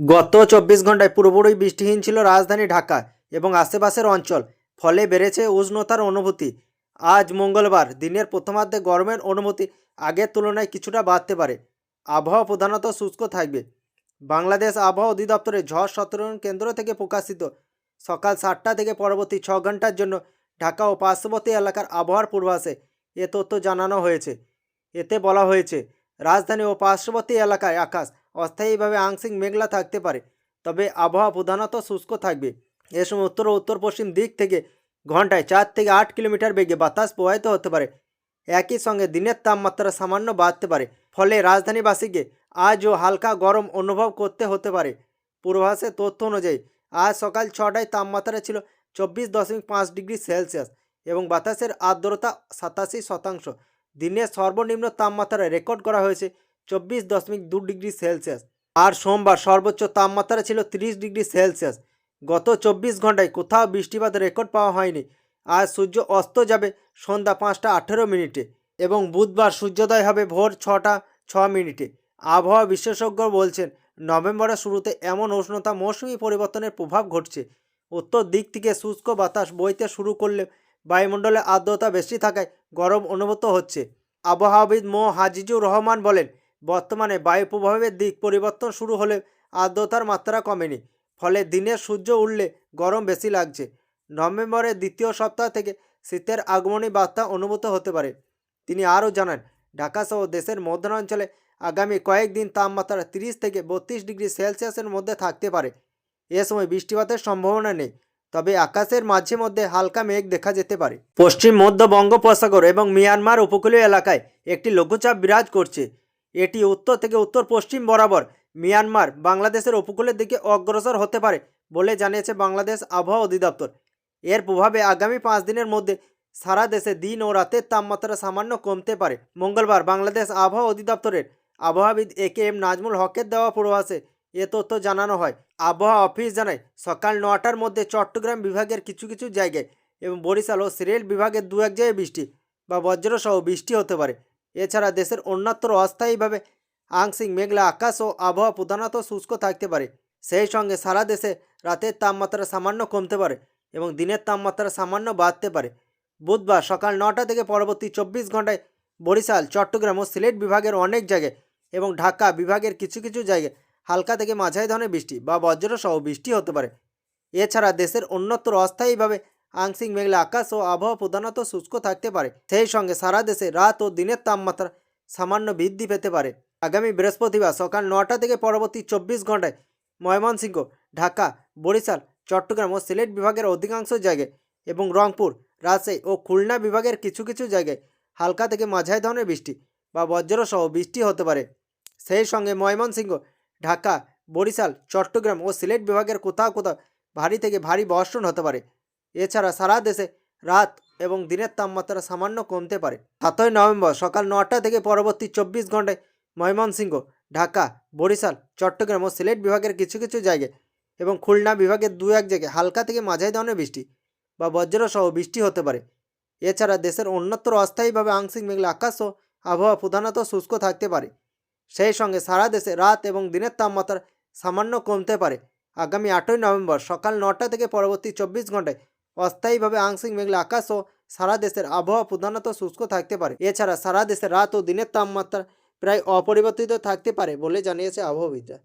গত চব্বিশ ঘন্টায় পুরোপুরি বৃষ্টিহীন ছিল রাজধানী ঢাকা এবং আশেপাশের অঞ্চল। ফলে বেড়েছে উষ্ণতার অনুভূতি। আজ মঙ্গলবার দিনের প্রথমার্ধে গরমের অনুভূতি আগের তুলনায় কিছুটা বাড়তে পারে। আবহাওয়া প্রধানত শুষ্ক থাকবে। বাংলাদেশ আবহাওয়া অধিদপ্তরের ঝড় সতর্করণ কেন্দ্র থেকে প্রকাশিত সকাল সাতটা থেকে পরবর্তী ছ ঘণ্টার জন্য ঢাকা ও পার্শ্ববর্তী এলাকার আবহাওয়ার পূর্বাসে এ তথ্য জানানো হয়েছে। এতে বলা হয়েছে, রাজধানী ও পার্শ্ববর্তী এলাকায় আকাশ অস্থায়ীভাবে আংশিক মেঘলা থাকতে পারে, তবে আবহাওয়া প্রধানত শুষ্ক থাকবে। এ সময় উত্তর ও উত্তর পশ্চিম দিক থেকে ঘন্টায় চার থেকে আট কিলোমিটার বেগে বাতাস প্রবাহিত হতে পারে। একই সঙ্গে দিনের তাপমাত্রা সামান্য বাড়তে পারে, ফলে রাজধানীবাসীকে আজও হালকা গরম অনুভব করতে হতে পারে। পূর্বাভাসের তথ্য অনুযায়ী, আজ সকাল ছটায় তাপমাত্রা ছিল চব্বিশ দশমিক পাঁচ ডিগ্রি সেলসিয়াস এবং বাতাসের আর্দ্রতা সাতাশি শতাংশ। দিনের সর্বনিম্ন তাপমাত্রা রেকর্ড করা হয়েছে চব্বিশ দশমিক দু ডিগ্রি সেলসিয়াস। আর সোমবার সর্বোচ্চ তাপমাত্রা ছিল তিরিশ ডিগ্রি সেলসিয়াস। গত চব্বিশ ঘন্টায় কোথাও বৃষ্টিপাত রেকর্ড পাওয়া হয়নি। আজ সূর্য অস্ত যাবে সন্ধ্যা পাঁচটা আঠেরো মিনিটে এবং বুধবার সূর্যোদয় হবে ভোর ছটা ছ মিনিটে। আবহাওয়া বিশেষজ্ঞ বলছেন, নভেম্বরের শুরুতে এমন উষ্ণতা মৌসুমি পরিবর্তনের প্রভাব ঘটছে। উত্তর দিক থেকে শুষ্ক বাতাস বইতে শুরু করলে বায়ুমণ্ডলে আর্দ্রতা বেশি থাকায় গরম অনুভূত হচ্ছে। আবহাওয়াবিদ মো. হাজিজুর রহমান বলেন বর্তমানে বায়ু প্রভাবের দিক পরিবর্তন শুরু হলে আর্দ্রতার মাত্রা কমেনি। ফলে দিনের সূর্য উঠলে গরম বেশি লাগছে। নভেম্বরের দ্বিতীয় সপ্তাহ থেকে শীতের আগমনী বার্তা অনুভূত হতে পারে। তিনি আরও জানান ঢাকাসহ দেশের মধ্যাঞ্চলে আগামী কয়েকদিন তাপমাত্রা তিরিশ থেকে বত্রিশ ডিগ্রি সেলসিয়াসের মধ্যে থাকতে পারে। এ সময় বৃষ্টিপাতের সম্ভাবনা নেই, তবে আকাশের মাঝে মধ্যে হালকা মেঘ দেখা যেতে পারে। পশ্চিম মধ্য বঙ্গোপসাগর এবং মিয়ানমার উপকূলীয় এলাকায় একটি লঘুচাপ বিরাজ করছে। এটি উত্তর থেকে উত্তর পশ্চিম বরাবর। মিয়ানমার বাংলাদেশের উপকূলের দিকে অগ্রসর হতে পারে বলে জানিয়েছে বাংলাদেশ আবহাওয়া অধিদপ্তর। এর প্রভাবে আগামী পাঁচ দিনের মধ্যে সারা দেশে দিন ও রাতের তাপমাত্রা সামান্য কমতে পারে। মঙ্গলবার বাংলাদেশ আবহাওয়া অধিদপ্তরের আবহাওয়াবিদ এ কে এম নাজমুল হকের দেওয়া পূর্বাভাসে এ তথ্য জানানো হয়। আবহাওয়া অফিস জানায়, সকাল নটার মধ্যে চট্টগ্রাম বিভাগের কিছু কিছু জায়গায় এবং বরিশাল ও সিলেট বিভাগের দু এক জায়গায় বৃষ্টি বা বজ্রসহ বৃষ্টি হতে পারে। এছাড়া দেশের অন্যত্র অস্থায়ীভাবে আংশিক মেঘলা আকাশ ও আবহাওয়া প্রধানত শুষ্ক থাকতে পারে। সেই সঙ্গে সারা দেশে রাতের তাপমাত্রা সামান্য কমতে পারে এবং দিনের তাপমাত্রা সামান্য বাড়তে পারে। বুধবার সকাল নটা থেকে পরবর্তী চব্বিশ ঘন্টায় বরিশাল, চট্টগ্রাম ও সিলেট বিভাগের অনেক জায়গায় এবং ঢাকা বিভাগের কিছু কিছু জায়গায় হালকা থেকে মাঝারি ধরনের বৃষ্টি বা বজ্রসহ বৃষ্টি হতে পারে। এছাড়া দেশের অন্যত্র অস্থায়ীভাবে আংশিক মেঘলা আকাশ ও আবহাওয়া প্রধানত শুষ্ক থাকতে পারে। সেই সঙ্গে সারা দেশে রাত ও দিনের তাপমাত্রা সামান্য বৃদ্ধি পেতে পারে। আগামী বৃহস্পতিবার সকাল নটা থেকে পরবর্তী চব্বিশ ঘন্টায় ময়মনসিংহ, ঢাকা, বরিশাল, চট্টগ্রাম ও সিলেট বিভাগের অধিকাংশ জায়গায় এবং রংপুর, রাজশাহী ও খুলনা বিভাগের কিছু কিছু জায়গায় হালকা থেকে মাঝারি ধরনের বৃষ্টি বা বজ্রসহ বৃষ্টি হতে পারে। সেই সঙ্গে ময়মনসিংহ, ঢাকা, বরিশাল, চট্টগ্রাম ও সিলেট বিভাগের কোথাও কোথাও ভারী থেকে ভারী বর্ষণ হতে পারে। এছাড়া সারা দেশে রাত এবং দিনের তাপমাত্রা সামান্য কমতে পারে। সাতই নভেম্বর সকাল নটা থেকে পরবর্তী চব্বিশ ঘন্টায় ময়মনসিংহ, ঢাকা, বরিশাল, চট্টগ্রাম ও সিলেট বিভাগের কিছু কিছু জায়গায় এবং খুলনা বিভাগের দু এক জায়গায় হালকা থেকে মাঝারি ধরনের বৃষ্টি বা বজ্রসহ বৃষ্টি হতে পারে। এছাড়া দেশের অন্যত্র অস্থায়ীভাবে আংশিক মেঘলা আকাশ ও আবহাওয়া প্রধানত শুষ্ক থাকতে পারে। সেই সঙ্গে সারা দেশে রাত এবং দিনের তাপমাত্রা সামান্য কমতে পারে। আগামী আটই নভেম্বর সকাল নটা থেকে পরবর্তী চব্বিশ ঘন্টায় অস্থায়ীভাবে আংশিক মেঘলা আকাশ ও সারা দেশের আবহাওয়া প্রধানত শুষ্ক থাকতে পারে। এছাড়া সারা দেশে রাত ও দিনের তাপমাত্রা প্রায় অপরিবর্তিত থাকতে পারে বলে জানিয়েছে আবহাওয়াবিদরা।